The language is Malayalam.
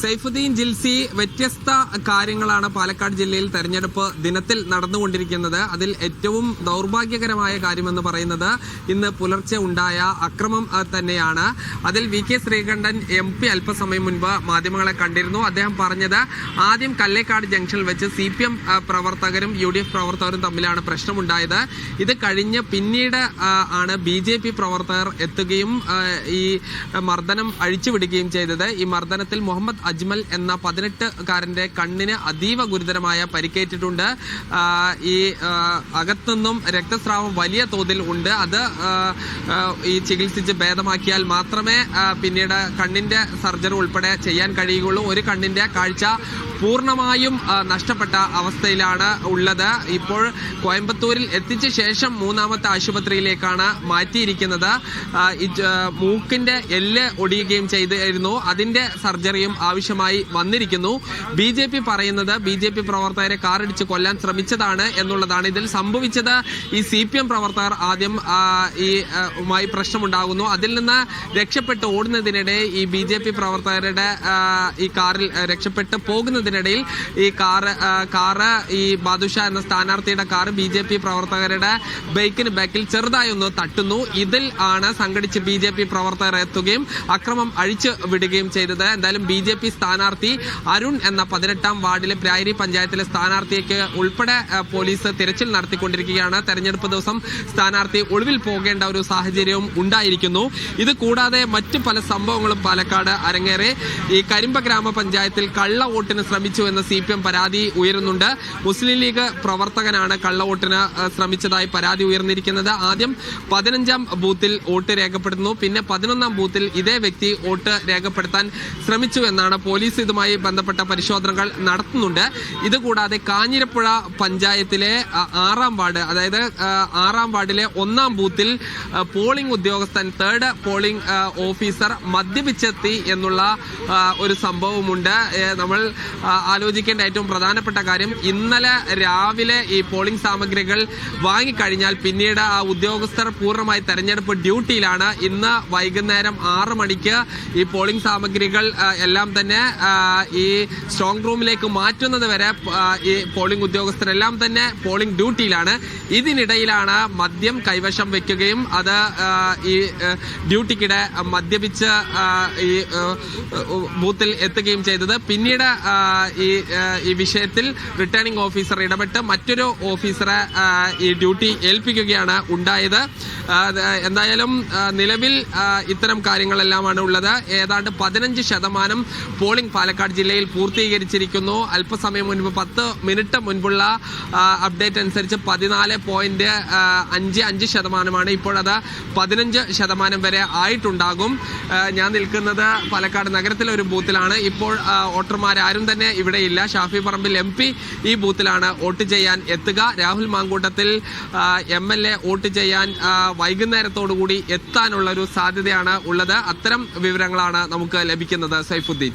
സൈഫുദ്ദീൻ ജിൽസി വ്യത്യസ്ത കാര്യങ്ങളാണ് പാലക്കാട് ജില്ലയിൽ തെരഞ്ഞെടുപ്പ് ദിനത്തിൽ നടന്നുകൊണ്ടിരിക്കുന്നത്. അതിൽ ഏറ്റവും ദൗർഭാഗ്യകരമായ കാര്യമെന്ന് പറയുന്നത് ഇന്ന് പുലർച്ചെ ഉണ്ടായ അക്രമം തന്നെയാണ്. അതിൽ V K Sreekandan M P അല്പസമയം മുൻപ് മാധ്യമങ്ങളെ കണ്ടിരുന്നു. അദ്ദേഹം പറഞ്ഞത് ആദ്യം കല്ലേക്കാട് ജംഗ്ഷനിൽ വെച്ച് സി പി എം പ്രവർത്തകരും യു ഡി എഫ് പ്രവർത്തകരും തമ്മിലാണ് പ്രശ്നമുണ്ടായത്. ഇത് കഴിഞ്ഞ് പിന്നീട് ആണ് ബി ജെ പി പ്രവർത്തകർ എത്തുകയും ഈ മർദ്ദനം അഴിച്ചുവിടുകയും ചെയ്തത്. ഈ മർദ്ദനത്തിൽ മുഹമ്മദ് അജ്മൽ എന്ന പതിനെട്ടുകാരന്റെ കണ്ണിന് അതീവ ഗുരുതരമായ പരിക്കേറ്റിട്ടുണ്ട്. ഈ അകത്തുനിന്നും രക്തസ്രാവം വലിയ തോതിൽ ഉണ്ട്. അത് ഈ ചികിത്സിച്ച് ഭേദമാക്കിയാൽ മാത്രമേ പിന്നീട് കണ്ണിന്റെ സർജറി ഉൾപ്പെടെ ചെയ്യാൻ കഴിയുകയുള്ളൂ. ഒരു കണ്ണിന്റെ കാഴ്ച പൂർണമായും നഷ്ടപ്പെട്ട അവസ്ഥയിലാണ് ഉള്ളത്. ഇപ്പോൾ കോയമ്പത്തൂരിൽ എത്തിച്ച ശേഷം മൂന്നാമത്തെ ആശുപത്രിയിലേക്കാണ് മാറ്റിയിരിക്കുന്നത്. മൂക്കിന്റെ എല്ല് ഒടിയുകയും ചെയ്തിരുന്നു. അതിന്റെ സർജറിയും ആവശ്യമായി വന്നിരിക്കുന്നു. ബി ജെ പി പറയുന്നത് ബി ജെ പി പ്രവർത്തകരെ കാറിടിച്ച് കൊല്ലാൻ ശ്രമിച്ചതാണ് എന്നുള്ളതാണ്. ഇതിൽ സംഭവിച്ചത് ഈ സി പി എം പ്രവർത്തകർ ആദ്യം ഈ മായി പ്രശ്നമുണ്ടാകുന്നു. അതിൽ നിന്ന് രക്ഷപ്പെട്ട് ഓടുന്നതിനിടെ ഈ ബി ജെ പി പ്രവർത്തകരുടെ ഈ കാറിൽ രക്ഷപ്പെട്ട് രക്ഷപ്പെട്ട് പോകുന്നതിനിടയിൽ ഈ കാറ് കാറ് ഈ ബാദുഷ എന്ന സ്ഥാനാർത്ഥിയുടെ കാറ് ബി ജെ പി പ്രവർത്തകരുടെ ബൈക്കിന് ബാക്കിൽ ചെറുതായി ഒന്ന് തട്ടുന്നു. ഇതിൽ ആണ് സംഘടിച്ച് ബി ജെ പി പ്രവർത്തകർ എത്തുകയും അക്രമം അഴിച്ചു വിടുകയും ചെയ്തത്. എന്തായാലും ബി ജെ പി സ്ഥാനാർത്ഥി അരുൺ എന്ന പതിനെട്ടാം വാർഡിലെ പ്രായരി പഞ്ചായത്തിലെ സ്ഥാനാർത്ഥിക്ക് ഉൾപ്പെടെ പോലീസ് തിരച്ചിൽ നടത്തിക്കൊണ്ടിരിക്കുകയാണ്. തെരഞ്ഞെടുപ്പ് ദിവസം സ്ഥാനാർത്ഥി ഒളിവിൽ പോകേണ്ട ഒരു സാഹചര്യവും ഉണ്ടായിരിക്കുന്നു. ഇത് കൂടാതെ മറ്റു പല സംഭവങ്ങളും പാലക്കാട് അരങ്ങേറി. ഈ കരിമ്പ ഗ്രാമപഞ്ചായത്തിൽ കള്ള വോട്ടിന് എന്ന സി പി എം പരാതി ഉയരുന്നുണ്ട്. മുസ്ലിം ലീഗ് പ്രവർത്തകനാണ് കള്ളവോട്ടിന് ശ്രമിച്ചതായി പരാതി ഉയർന്നിരിക്കുന്നത്. ആദ്യം പതിനഞ്ചാം ബൂത്തിൽ വോട്ട് രേഖപ്പെടുത്തുന്നു. പിന്നെ പതിനൊന്നാം ബൂത്തിൽ ഇതേ വ്യക്തി വോട്ട് രേഖപ്പെടുത്താൻ ശ്രമിച്ചു എന്നാണ് പോലീസ് ഇതുമായി ബന്ധപ്പെട്ട പരിശോധനകൾ നടത്തുന്നുണ്ട്. ഇതുകൂടാതെ കാഞ്ഞിരപ്പുഴ പഞ്ചായത്തിലെ ആറാം വാർഡ് അതായത് ആറാം വാർഡിലെ ഒന്നാം ബൂത്തിൽ പോളിംഗ് ഉദ്യോഗസ്ഥൻ തേർഡ് പോളിംഗ് ഓഫീസർ മദ്യപിച്ചെത്തി എന്നുള്ള ഒരു സംഭവമുണ്ട്. നമ്മൾ ആലോചിക്കേണ്ട ഏറ്റവും പ്രധാനപ്പെട്ട കാര്യം ഇന്നലെ രാവിലെ ഈ പോളിംഗ് സാമഗ്രികൾ വാങ്ങിക്കഴിഞ്ഞാൽ പിന്നീട് ആ ഉദ്യോഗസ്ഥർ പൂർണമായി തെരഞ്ഞെടുപ്പ് ഡ്യൂട്ടിയിലാണ്. ഇന്ന് വൈകുന്നേരം ആറ് മണിക്ക് ഈ പോളിംഗ് സാമഗ്രികൾ എല്ലാം തന്നെ ഈ സ്ട്രോങ് റൂമിലേക്ക് മാറ്റുന്നത് വരെ ഈ പോളിംഗ് ഉദ്യോഗസ്ഥരെല്ലാം തന്നെ പോളിംഗ് ഡ്യൂട്ടിയിലാണ് ഇതിനിടയിലാണ് മദ്യം കൈവശം വെക്കുകയും അത് ഈ ഡ്യൂട്ടിക്കിടെ മദ്യപിച്ച് ഈ ബൂത്തിൽ എത്തുകയും ചെയ്തത്. പിന്നീട് ഈ ഈ വിഷയത്തിൽ റിട്ടേണിംഗ് ഓഫീസർ ഇടപെട്ട് മറ്റൊരു ഓഫീസറെ ഈ ഡ്യൂട്ടി ഏൽപ്പിക്കുകയാണ് ഉണ്ടായത്. എന്തായാലും നിലവിൽ ഇത്തരം കാര്യങ്ങളെല്ലാമാണ് ഉള്ളത്. ഏതാണ്ട് പതിനഞ്ച് ശതമാനം പോളിംഗ് പാലക്കാട് ജില്ലയിൽ പൂർത്തീകരിച്ചിരിക്കുന്നു. അല്പസമയം മുൻപ് പത്ത് മിനിറ്റ് മുൻപുള്ള അപ്ഡേറ്റ് അനുസരിച്ച് പതിനാല് പോയിന്റ് അഞ്ച് അഞ്ച് ശതമാനമാണ് ഇപ്പോഴത്. പതിനഞ്ച് ശതമാനം വരെ ആയിട്ടുണ്ടാകും. ഞാൻ നിൽക്കുന്നത് പാലക്കാട് നഗരത്തിലെ ഒരു ബൂത്തിലാണ് ഇപ്പോൾ വോട്ടർമാരാരും തന്നെ ഇവിടെയില്ല ഷാഫി പറമ്പിൽ എം പി ഈ ബൂത്തിലാണ് വോട്ട് ചെയ്യാൻ എത്തുക. Rahul Mamkootathil M L A vote ചെയ്യാൻ വൈകുന്നേരത്തോടുകൂടി എത്താനുള്ള ഒരു സാധ്യതയാണ് ഉള്ളത്. അത്തരം വിവരങ്ങളാണ് നമുക്ക് ലഭിക്കുന്നത്. സൈഫുദ്ദീൻ.